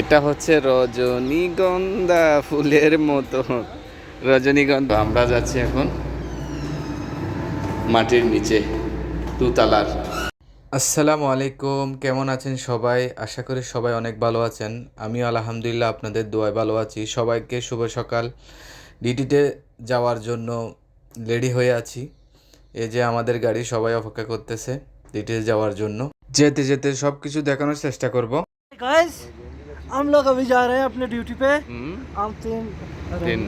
এটা হচ্ছে রজনীগন্ধা ফুলের মতো। রজনীগন্ধা। আমরা যাচ্ছি এখন মাটির নিচে, দুতলার। আসসালামু আলাইকুম, কেমন আছেন সবাই? আশা করি সবাই অনেক ভালো আছেন। আমিও আলহামদুলিল্লাহ আপনাদের দোয়ায় ভালো আছি। সবাইকে শুভ সকাল। ডিটিতে যাওয়ার জন্য রেডি হয়ে আছি। এই যে আমাদের গাড়ি সবাই অপেক্ষা করতেছে ডিটিতে যাওয়ার জন্য। যেতে যেতে সব কিছু দেখানোর চেষ্টা করব। हम लोग अभी जा रहे हैं अपने ड्यूटी पे। हम तीन दिन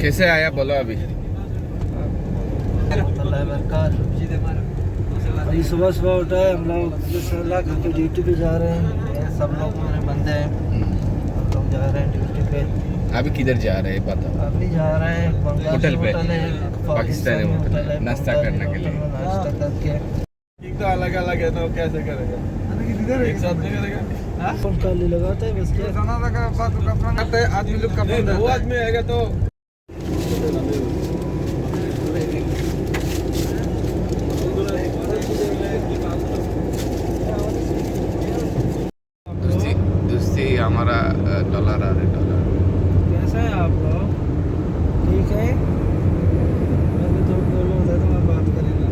कैसे आया? बोलो अभी। अभी सुबह सुबह उठा है हम लोग घर के ड्यूटी पे जा रहे हैं। सब लोग मेरे बंदे हैं। हम लोग जा रहे हैं ड्यूटी पे। अभी किधर जा रहे हैं बताओ अभी जा रहे हैं होटल पे? पाकिस्तानी होटल नाश्ता करने के लिए। नाश्ता करके। एक तो अलग अलग है तो कैसे करेगा? एक साथ नहीं करेगा? कॉल लगाते दोस्ती हमारा डॉलर आ रहा है डॉलर कैसा है आप लोग ठीक है अभी तो बोलो उधर तो मैं बात करेगा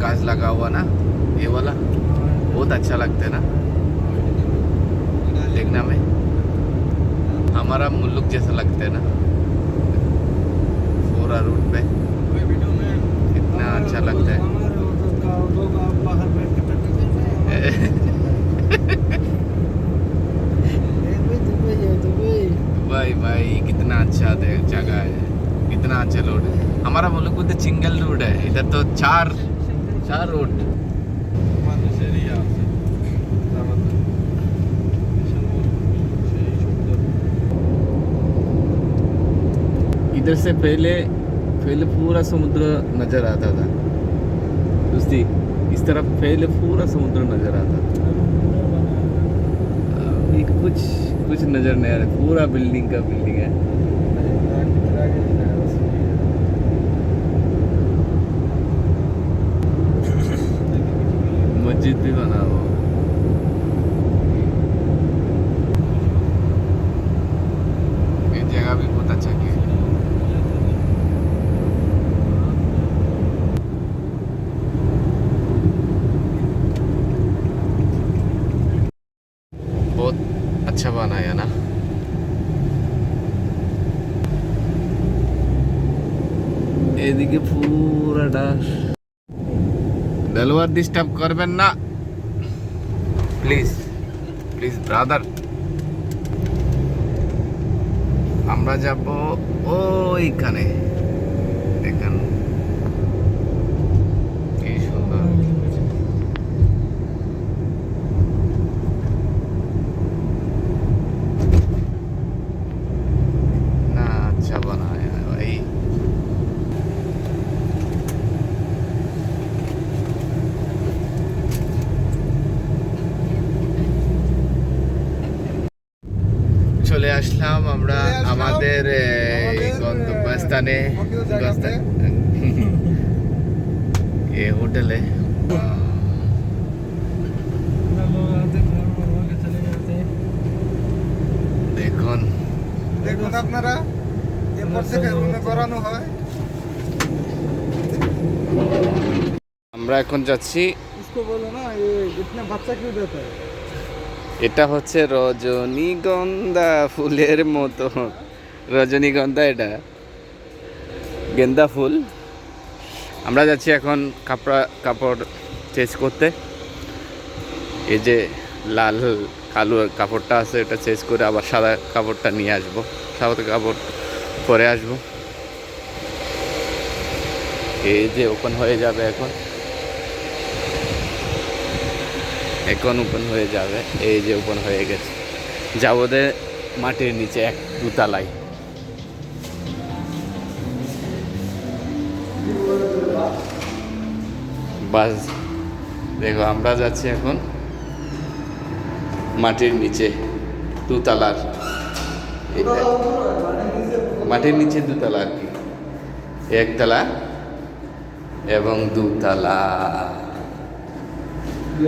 घास लगा हुआ ना ये वाला बहुत अच्छा लगता है ना। देखना में। हमारा मुल्क जैसा लगता है ना। पूरा रूट पे। कितना अच्छा लगता है। भाई भाई कितना अच्छा जगह है। कितना अच्छा रोड है। हमारा मुल्क तो सिंगल रोड है। इधर तो चार चार रोड इधर से पहले पहले पूरा समुद्र नज़र आता था। दोस्ती, इस तरफ़ पहले पूरा समुद्र नज़र आता था। अभी कुछ कुछ नज़र नहीं आ रहा, पूरा बिल्डिंग का बिल्डिंग है। 빛이 뜨거나 뭐. 아차바나야나? এদিকে পুরাটা দেলোয়ার ডিস্টার্ব করবেন না। প্লিজ প্লিজ ব্রাদার আমরা যাব ওইখানে। দেখেন কি সুন্দর। আসলাম আমরা আমাদের গন্তব্যস্থানে। এ হোটেলে। দেখুন। দেখুন আপনারা করানো হয়। আমরা এখন যাচ্ছি। বাচ্চা কেউ দেতা এটা হচ্ছে রজনীগন্ধা ফুলের মতো। রজনীগন্ধা এটা। গেন্দা ফুল। আমরা যাচ্ছি এখন কাপড় কাপড় চেঞ্জ করতে। এই যে লাল, কালো কাপড়টা আছে এটা চেঞ্জ করে আবার সাদা কাপড়টা নিয়ে আসব। সাদা কাপড় পরে আসব। এই যে ওপেন হয়ে যাবে এখন। এখন ওপেন হয়ে যাবে, এই যে ওপেন হয়ে গেছে। যাব দে মাটির নিচে এক দুতলায়। বাস, দেখো আমরা যাচ্ছি এখন মাটির নিচে, দুতলার। মাটির নিচে দুতলা আর কি। একতলা এবং দুতলা। এই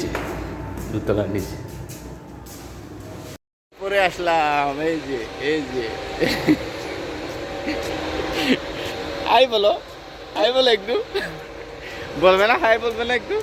যে দুতলা নিচে পরে আসলাম, এই যে এই যে। আই বলো আই বলো একটু। বলবে না হাই বলবে না একটু।